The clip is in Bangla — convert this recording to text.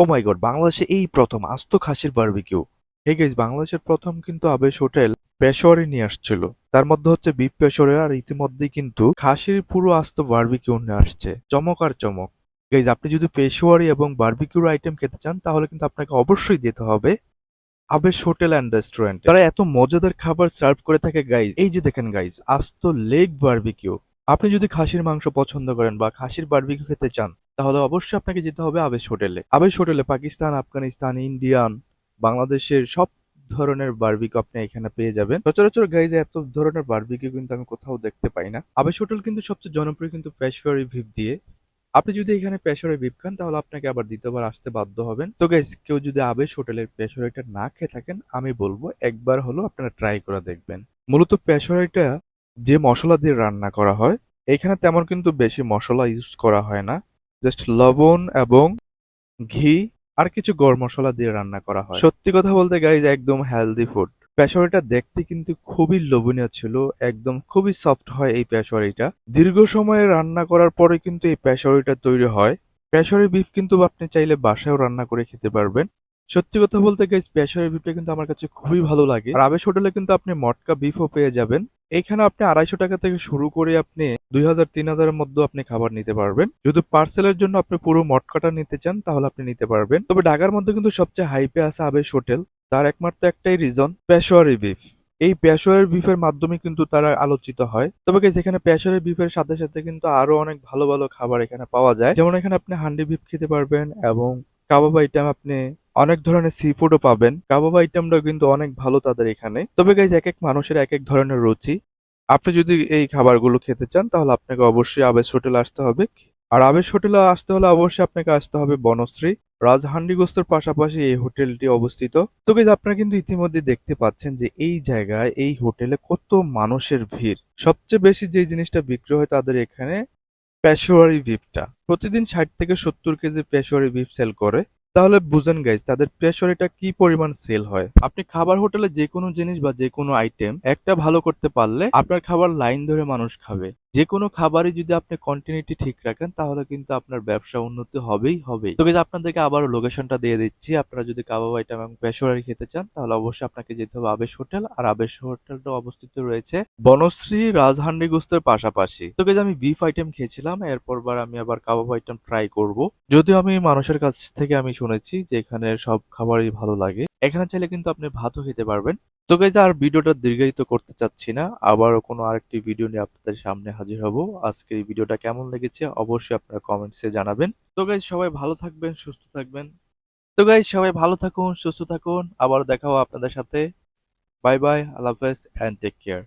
ও মাই গড বাংলাদেশে এই প্রথম আস্ত খাসির বারবিকিউ হে গাইজ বাংলাদেশের প্রথম কিন্তু আবেশ হোটেল পেশোয়ারি নিয়ে আসছিল। তার মধ্যে হচ্ছে বিফ পেশোয়ারি আর ইতিমধ্যেই কিন্তু খাসির পুরো আস্ত বারবিকিউ নিয়ে আসছে। চমক আর চমক। গাইজ আপনি যদি পেশোয়ারি এবং বারবিকিউর আইটেম খেতে চান, তাহলে কিন্তু আপনাকে অবশ্যই যেতে হবে আবেশ হোটেল অ্যান্ড রেস্টুরেন্ট তারা এত মজাদার খাবার সার্ভ করে থাকে গাইজ এই যে দেখেন গাইজ আস্ত লেগ বারবিকিউ আপনি যদি খাসির মাংস পছন্দ করেন বা খাসির বারবিকিউ খেতে চান তাহলে অবশ্যই আপনাকে যেতে হবে আবেশ হোটেলে। আবেশ হোটেলে পাকিস্তান, আফগানিস্তান, ইন্ডিয়ান, বাংলাদেশের সব ধরনের বারবিকিউ আপনি এখানে পেয়ে যাবেন। সচরাচর গাইজে এত ধরনের বারবিকিউ কিন্তু আমি কোথাও দেখতে পাই না। আবেশ হোটেল কিন্তু সবচেয়ে জনপ্রিয় কিন্তু পেশোয়ারি ভিপ দিয়ে। আপনি যদি এখানে পেশোয়ারি ভিপ খান, তাহলে আপনাকে আবার দ্বিতীয়বার আসতে বাধ্য হবেন। তো গাইজ কেউ যদি আবেশ হোটেলের পেশোয়ারিটা না খেয়ে থাকেন, আমি বলব একবার হলো আপনারা ট্রাই করে দেখবেন। মূলত পেশোয়ারিটা যে মশলা দিয়ে রান্না করা হয়, এখানে তেমন কিন্তু বেশি মশলা ইউজ করা হয় না। জাস্ট লবণ এবং ঘি আর কিছু গরম মশলা দিয়ে রান্না করা হয়। সত্যি কথা বলতে গাইজ একদম হেলদি ফুড পেশোয়ারিটা দেখতে কিন্তু খুবই লোভনীয় ছিল, একদম খুবই সফট হয় এই পেশোয়ারিটা দীর্ঘ সময়ে রান্না করার পরে কিন্তু এই পেশোয়ারিটা তৈরি হয়। পেশোয়ারি বিফ কিন্তু আপনি চাইলে বাসায়ও রান্না করে খেতে পারবেন। সত্যি কথা বলতে গাইজ পেশোয়ারি বিফটা কিন্তু আমার কাছে খুবই ভালো লাগে। আর আবেশ হোটেলে কিন্তু আপনি মটকা বিফও পেয়ে যাবেন। এখানে আপনি আড়াইশো টাকা থেকে শুরু করে আপনি দুই হাজার, তিন হাজারের মধ্যে আপনি খাবার নিতে পারবেন। যদি পার্সেলের জন্য আপনি পুরো মটকাটা নিতে চান, তাহলে আপনি নিতে পারবেন। তবে ঢাকার মধ্যে কিন্তু সবচেয়ে হাইপে আছে আবেশ হোটেল। তার একমাত্র একটাই রিজন পেশোয়ারি বিফ এই পেশোয়ারি বিফের মাধ্যমে কিন্তু তারা আলোচিত হয়। তবে এখানে পেশোয়ারি বিফের সাথে সাথে কিন্তু আরও অনেক ভালো ভালো খাবার এখানে পাওয়া যায়। যেমন এখানে আপনি হান্ডি বিফ খেতে পারবেন এবং কাবাব আইটেম আপনি অনেক ধরনের সি ফুডও পাবেন। কাবাব আইটেমটাও কিন্তু অনেক ভালো তাদের এখানে। তবে গাইজ এক এক মানুষের এক এক ধরনের রুচি। আপনি যদি এই খাবারগুলো খেতে চান, তাহলে আপনাকে অবশ্যই আবেশ হোটেলে আসতে হবে। আর আবেশ হোটেলে আসতে হলে অবশ্যই আপনাকে আসতে হবে বনশ্রী। রাজহান্ডি গোস্তর পাশাপাশি এই হোটেলটি অবস্থিত। তো গাইজ আপনারা কিন্তু ইতিমধ্যে দেখতে পাচ্ছেন যে এই জায়গায়, এই হোটেলে কত মানুষের ভিড়। সবচেয়ে বেশি যে জিনিসটা বিক্রি হয় তাদের এখানে পেশোয়ারি বিফটা প্রতিদিন ষাট থেকে সত্তর কেজি পেশোয়ারি বিফ সেল করে। তাহলে বুঝেন গাইজ তাদের পেশোয়ারিটা কি পরিমাণ সেল হয়? আপনি খাবার হোটেলে যে কোনো জিনিস বা যে কোনো আইটেম একটা ভালো করতে পারলে আপনার খাবার লাইন ধরে মানুষ খাবে। যে কোনো খাবারই যদি আপনি কন্টিনিউটি ঠিক রাখেন, তাহলে কিন্তু আপনার ব্যবসা উন্নতি হবেই হবেই। তো আপনাদেরকে আবারও লোকেশনটা দিয়ে দিচ্ছি। আপনারা যদি কাবাব আইটেম এবং পেশোয়ারি খেতে চান, তাহলে অবশ্যই আপনাকে যেতে হবে আবেশ হোটেল। আর আবেশ হোটেলটা অবস্থিত রয়েছে বনশ্রী রাজহান্ডি গোস্তের পাশাপাশি। তো আমি বিফ আইটেম খেয়েছিলাম, এরপর বার আমি আবার কাবাব আইটেম ট্রাই করব। যদিও আমি মানুষের কাছ থেকে আমি শুনেছি যে এখানে সব খাবারই ভালো লাগে। এখানে চাইলে কিন্তু আপনি ভাতও খেতে পারবেন। তো গাইজ আর ভিডিওটা দীর্ঘায়িত করতে চাচ্ছি না, আবারও কোনো আরেকটি ভিডিও নিয়ে আপনাদের সামনে হাজির হব। আজকের এই ভিডিওটা কেমন লেগেছে অবশ্যই আপনারা কমেন্টসে জানাবেন। তো গাইজ সবাই ভালো থাকবেন, সুস্থ থাকবেন। তো গাইজ সবাই ভালো থাকুন, সুস্থ থাকুন। আবার দেখাও আপনাদের সাথে। বাই বাই আল্লাহ হাফেজ অ্যান্ড টেক কেয়ার